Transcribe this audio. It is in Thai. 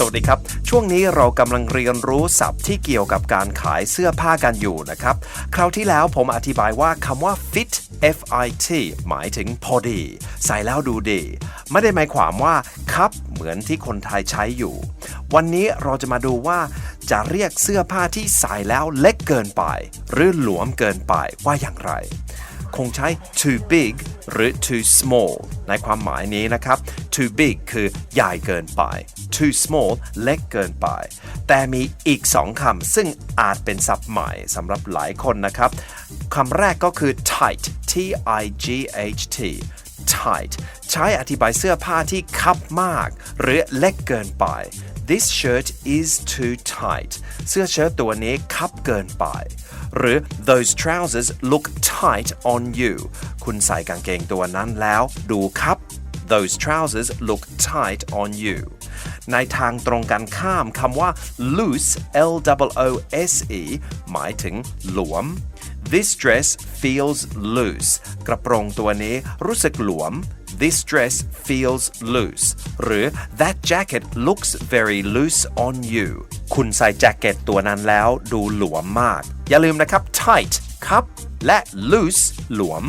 สวัสดีครับ ช่วงนี้เรากำลังเรียนรู้ศัพท์ที่เกี่ยวกับการขายเสื้อผ้ากันอยู่นะครับ คราวที่แล้วผมอธิบายว่าคำว่า fit F I T หมายถึงพอดี ใส่แล้วดูดี ไม่ได้หมายความว่าครับเหมือนที่คนไทยใช้อยู่ วันนี้เราจะมาดูว่าจะเรียกเสื้อผ้าที่ใส่แล้วเล็กเกินไป หรือหลวมเกินไปว่าอย่างไร คงใช้ too big หรือ too small ในความหมายนี้นะครับ too big คือใหญ่เกินไป too small เล็กเกินไป แต่มีอีกสองคำซึ่งอาจเป็นศัพท์ใหม่สำหรับหลายคนนะครับคำแรกก็คือ tight t i g h t tight ใช้อธิบายเสื้อผ้าที่คับมาก หรือเล็กเกินไป This shirt is too tight เสื้อเชิ้ตตัวนี้คับเกินไป หรือ those trousers look tight on you คุณใส่กางเกงตัวนั้นแล้วดูครับ those trousers look tight on you ในทางตรงกันข้ามคำว่า loose L O O S E หมายถึงหลวม This dress feels loose กระโปรงตัวนี้รู้สึกหลวม This dress feels loose หรือ That jacket looks very loose on you คุณใส่แจ็คเก็ตตัวนั้นแล้วดูหลวมมาก อย่าลืมนะครับ tight ครับและ loose หลวม